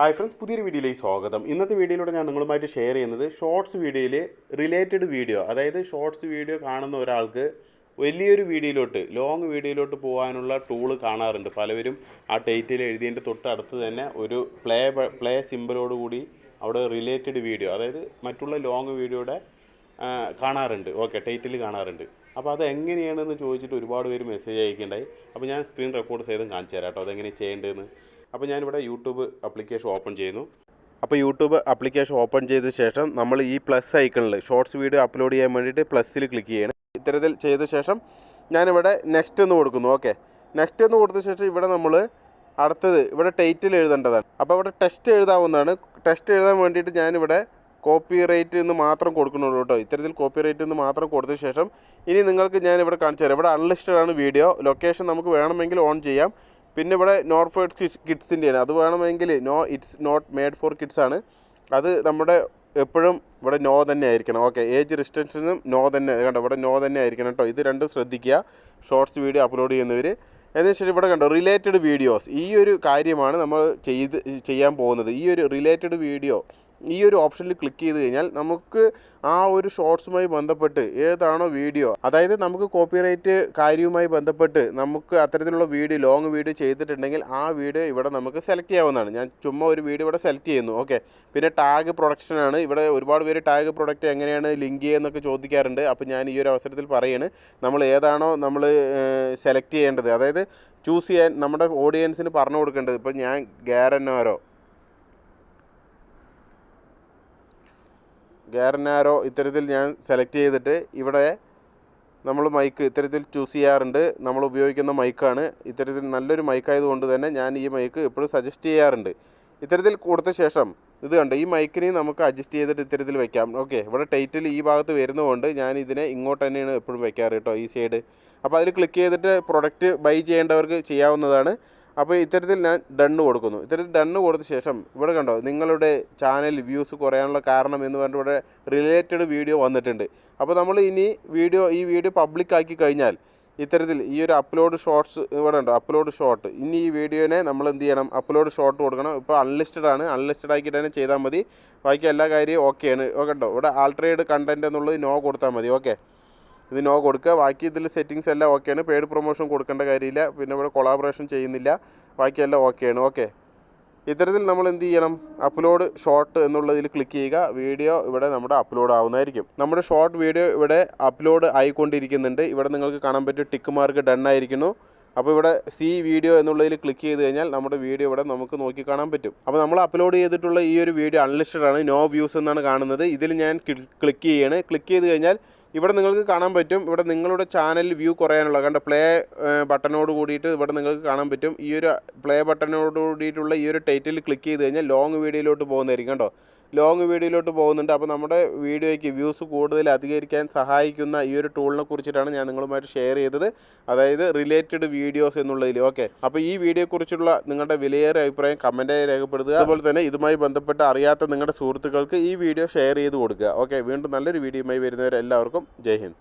Hi friends പുതിയൊരു വീഡിയോയിലേക്ക് സ്വാഗതം. ഇന്നത്തെ വീഡിയോയിലൂടെ ഞാൻ നിങ്ങളുമായിട്ട് ഷെയർ ചെയ്യുന്നത് ഷോർട്സ് വീഡിയോയിൽ റിലേറ്റഡ് വീഡിയോ അതായത് ഷോർട്സ് വീഡിയോ കാണുന്ന ഒരാൾക്ക് വലിയൊരു വീഡിയോയിലോട്ട് ലോങ് വീഡിയോയിലോട്ട് പോകാനുള്ള ടൂൾ കാണാറുണ്ട്. പലവരും ആ ടൈറ്റിൽ എഴുതിയതിന്റെ തൊട്ടടുത്ത് തന്നെ ഒരു പ്ലേ പ്ലേ സിമ്പലോടുകൂടി കൂടി അവിടെ റിലേറ്റഡ് വീഡിയോ അതായത് മറ്റുള്ള ലോങ് വീഡിയോയുടെ കാണാറുണ്ട്. ഓക്കെ ടൈറ്റിൽ കാണാറുണ്ട്. അപ്പോൾ അത് എങ്ങനെയാണെന്ന് ചോദിച്ചിട്ട് ഒരുപാട് പേര് മെസ്സേജ് അയക്കേണ്ടായി അപ്പോൾ ഞാൻ സ്ക്രീൻ റെക്കോർഡ് ചെയ്തും കാണിച്ചു തരാം കേട്ടോ അതെങ്ങനെ ചെയ്യേണ്ടതെന്ന്. അപ്പോൾ ഞാനിവിടെ യൂട്യൂബ് ആപ്ലിക്കേഷൻ ഓപ്പൺ ചെയ്യുന്നു. അപ്പോൾ യൂട്യൂബ് ആപ്ലിക്കേഷൻ ഓപ്പൺ ചെയ്ത ശേഷം നമ്മൾ ഈ പ്ലസ് ഐക്കണിൽ ഷോർട്സ് വീഡിയോ അപ്ലോഡ് ചെയ്യാൻ വേണ്ടിയിട്ട് പ്ലസ്സിൽ ക്ലിക്ക് ചെയ്യണം. ഇത്തരത്തിൽ ചെയ്ത ശേഷം ഞാനിവിടെ നെക്സ്റ്റ് എന്ന് കൊടുക്കുന്നു ഓക്കെ. നെക്സ്റ്റ് എന്ന് കൊടുത്ത ശേഷം ഇവിടെ നമ്മൾ അടുത്തത് ഇവിടെ ടൈറ്റിൽ എഴുതേണ്ടതാണ്. അപ്പോൾ ഇവിടെ ടെസ്റ്റ് എഴുതാവുന്നതാണ്. ടെസ്റ്റ് എഴുതാൻ വേണ്ടിയിട്ട് ഞാനിവിടെ കോപ്പി റേറ്റ് എന്ന് മാത്രം കൊടുക്കുന്നുള്ളൂ കേട്ടോ. ഇത്തരത്തിൽ കോപ്പി റേറ്റ് എന്ന് മാത്രം കൊടുത്ത ശേഷം ഇനി നിങ്ങൾക്ക് ഞാൻ ഇവിടെ കാണിച്ചു തരാം. ഇവിടെ അൺലിസ്റ്റഡ് ആണ് വീഡിയോ ലൊക്കേഷൻ നമുക്ക് വേണമെങ്കിൽ ഓൺ ചെയ്യാം. പിന്നെ ഇവിടെ നോർ ഫോർ കിഡ്സ് കിഡ്സിന്റെയാണ് അത് വേണമെങ്കിൽ no it's not made for kids ആണ്. അത് നമ്മുടെ എപ്പോഴും ഇവിടെ നോ തന്നെ ആയിരിക്കണം. ഓക്കെ ഏജ് റിസ്ട്രിക്ഷനും നോ തന്നെ കണ്ടോ? ഇവിടെ നോ തന്നെ ആയിരിക്കണം കേട്ടോ. ഇത് രണ്ടും ശ്രദ്ധിക്കുക. ഷോർട്സ് വീഡിയോ അപ്ലോഡ് ചെയ്യുന്നവർ എന്നുവെച്ചാൽ ഇവിടെ കണ്ടോ? റിലേറ്റഡ് വീഡിയോസ് ഈ ഒരു കാര്യമാണ് നമ്മൾ ചെയ്ത് ചെയ്യാൻ പോകുന്നത്. ഈ ഒരു റിലേറ്റഡ് വീഡിയോ ഈ ഒരു ഓപ്ഷനിൽ ക്ലിക്ക് ചെയ്ത് കഴിഞ്ഞാൽ നമുക്ക് ആ ഒരു ഷോർട്സുമായി ബന്ധപ്പെട്ട് ഏതാണോ വീഡിയോ അതായത് നമുക്ക് കോപ്പിറൈറ്റ് കാര്യവുമായി ബന്ധപ്പെട്ട് നമുക്ക് അത്തരത്തിലുള്ള വീഡിയോ ലോങ് വീഡിയോ ചെയ്തിട്ടുണ്ടെങ്കിൽ ആ വീഡിയോ ഇവിടെ നമുക്ക് സെലക്ട് ചെയ്യാവുന്നതാണ്. ഞാൻ ചുമ്മാ ഒരു വീഡിയോ ഇവിടെ സെലക്ട് ചെയ്യുന്നു. ഓക്കെ. പിന്നെ ടാഗ് പ്രൊഡക്ഷനാണ് ഇവിടെ ഒരുപാട് പേര് ടാഗ് പ്രൊഡക്റ്റ് എങ്ങനെയാണ് ലിങ്ക് ചെയ്യുന്നൊക്കെ ചോദിക്കാറുണ്ട്. അപ്പോൾ ഞാൻ ഈ ഒരു അവസരത്തിൽ പറയാണ് നമ്മൾ ഏതാണോ നമ്മൾ സെലക്ട് ചെയ്യേണ്ടത്. അതായത് ചൂസ് ചെയ്യാൻ നമ്മുടെ ഓഡിയൻസിന് പറഞ്ഞു കൊടുക്കേണ്ടത്. ഇപ്പോൾ ഞാൻ ഗ്യാരനോരോ ഗാരനാരോ ഇത്തരത്തിൽ ഞാൻ സെലക്ട് ചെയ്തിട്ട് ഇവിടെ നമ്മൾ മൈക്ക് ഇത്തരത്തിൽ ചൂസ് ചെയ്യാറുണ്ട്. നമ്മൾ ഉപയോഗിക്കുന്ന മൈക്കാണ് ഇത്തരത്തിൽ നല്ലൊരു മൈക്കായതുകൊണ്ട് തന്നെ ഞാൻ ഈ മൈക്ക് എപ്പോഴും സജസ്റ്റ് ചെയ്യാറുണ്ട്. ഇത്തരത്തിൽ കൊടുത്ത ശേഷം ഇത് കണ്ടോ ഈ മൈക്കിനെ നമുക്ക് അഡ്ജസ്റ്റ് ചെയ്തിട്ട് ഇത്തരത്തിൽ വെക്കാം. ഓക്കെ ഇവിടെ ടൈറ്റിൽ ഈ ഭാഗത്ത് വരുന്നതുകൊണ്ട് ഞാൻ ഇതിനെ ഇങ്ങോട്ട് തന്നെയാണ് എപ്പോഴും വെക്കാറ് കേട്ടോ ഈ സൈഡ് അപ്പോൾ അതിൽ ക്ലിക്ക് ചെയ്തിട്ട് പ്രൊഡക്റ്റ് ബൈ ചെയ്യേണ്ടവർക്ക് ചെയ്യാവുന്നതാണ്. അപ്പോൾ ഇത്തരത്തിൽ ഞാൻ ഡണ്ണ് കൊടുക്കുന്നു. ഇത്തരത്തിൽ ഡണ്ണ് കൊടുത്ത ശേഷം ഇവിടെ കണ്ടോ നിങ്ങളുടെ ചാനൽ വ്യൂസ് കുറയാനുള്ള കാരണം എന്ന് പറഞ്ഞിട്ട് ഇവിടെ റിലേറ്റഡ് വീഡിയോ വന്നിട്ടുണ്ട്. അപ്പോൾ നമ്മൾ ഇനി വീഡിയോ ഈ വീഡിയോ പബ്ലിക്കാക്കി കഴിഞ്ഞാൽ ഇത്തരത്തിൽ ഈ ഒരു അപ്ലോഡ് ഷോർട്സ് ഇവിടെ ഉണ്ടോ? അപ്ലോഡ് ഷോർട്ട് ഇനി ഈ വീഡിയോനെ നമ്മൾ എന്ത് ചെയ്യണം? അപ്ലോഡ് ഷോർട്ട് കൊടുക്കണം. ഇപ്പോൾ അൺലിസ്റ്റഡ് ആണ്. അൺലിസ്റ്റഡ് ആക്കിയിട്ട് തന്നെ ചെയ്താൽ മതി. ബാക്കി എല്ലാ കാര്യവും ഓക്കെയാണ് ഓക്കെ ഉണ്ടോ ഇവിടെ ആൾട്രേഡ് കണ്ടന്റ് എന്നുള്ളത് നോ കൊടുത്താൽ മതി. ഓക്കെ ഇത് നോ കൊടുക്കുക. ബാക്കി ഇതിൽ സെറ്റിങ്സ് എല്ലാം ഓക്കെയാണ് പേഡ് പ്രൊമോഷൻ കൊടുക്കേണ്ട കാര്യമില്ല. പിന്നെ ഇവിടെ കൊളാബറേഷൻ ചെയ്യുന്നില്ല. ബാക്കിയെല്ലാം ഓക്കെയാണ് ഓക്കെ ഇത്തരത്തിൽ നമ്മൾ എന്ത് ചെയ്യണം? അപ്ലോഡ് ഷോർട്ട് എന്നുള്ളതിൽ ക്ലിക്ക് ചെയ്യുക. വീഡിയോ ഇവിടെ നമ്മുടെ അപ്ലോഡ് ആവുന്നതായിരിക്കും. നമ്മുടെ ഷോർട്ട് വീഡിയോ ഇവിടെ അപ്ലോഡ് ആയിക്കൊണ്ടിരിക്കുന്നുണ്ട്. ഇവിടെ നിങ്ങൾക്ക് കാണാൻ പറ്റും ടിക്ക് മാർക്ക് ഡൺ ആയിരിക്കുന്നു. അപ്പോൾ ഇവിടെ സി വീഡിയോ എന്നുള്ളതിൽ ക്ലിക്ക് ചെയ്ത് കഴിഞ്ഞാൽ നമ്മുടെ വീഡിയോ ഇവിടെ നമുക്ക് നോക്കി കാണാൻ പറ്റും. അപ്പോൾ നമ്മൾ അപ്ലോഡ് ചെയ്തിട്ടുള്ള ഈ ഒരു വീഡിയോ അൺലിസ്റ്റഡ് ആണ്. നോ വ്യൂസ് എന്നാണ് കാണുന്നത്. ഇതിൽ ഞാൻ ക്ലിക്ക് ചെയ്യാണ്. ക്ലിക്ക് ചെയ്ത് കഴിഞ്ഞാൽ ഇവിടെ നിങ്ങൾക്ക് കാണാൻ പറ്റും. ഇവിടെ നിങ്ങളുടെ ചാനൽ വ്യൂ കുറയാനുള്ള കണ്ട പ്ലേ ബട്ടനോട് കൂടിയിട്ട് ഇവിടെ നിങ്ങൾക്ക് കാണാൻ പറ്റും. ഈ ഒരു പ്ലേ ബട്ടനോട് കൂടിയിട്ടുള്ള ഈ ഒരു ടൈറ്റിൽ ക്ലിക്ക് ചെയ്ത് കഴിഞ്ഞാൽ ലോങ് വീഡിയോയിലോട്ട് പോകുന്നതായിരിക്കും കേട്ടോ ലോങ് വീഡിയോയിലോട്ട് പോകുന്നുണ്ട്. അപ്പോൾ നമ്മുടെ വീഡിയോയ്ക്ക് വ്യൂസ് കൂടുതൽ അധികരിക്കാൻ സഹായിക്കുന്ന ഈ ഒരു ടൂളിനെ കുറിച്ചിട്ടാണ് ഞാൻ നിങ്ങളുമായിട്ട് ഷെയർ ചെയ്തത്. അതായത് റിലേറ്റഡ് വീഡിയോസ് എന്നുള്ളതിൽ ഓക്കെ അപ്പോൾ ഈ വീഡിയോയെക്കുറിച്ചുള്ള നിങ്ങളുടെ വിലയേറെ അഭിപ്രായം കമന്റായി രേഖപ്പെടുത്തുക. അതുപോലെ തന്നെ ഇതുമായി ബന്ധപ്പെട്ട് അറിയാത്ത നിങ്ങളുടെ സുഹൃത്തുക്കൾക്ക് ഈ വീഡിയോ ഷെയർ ചെയ്ത് കൊടുക്കുക. ഓക്കെ വീണ്ടും നല്ലൊരു വീഡിയോയുമായി വരുന്നവരെല്ലാവർക്കും جاي هند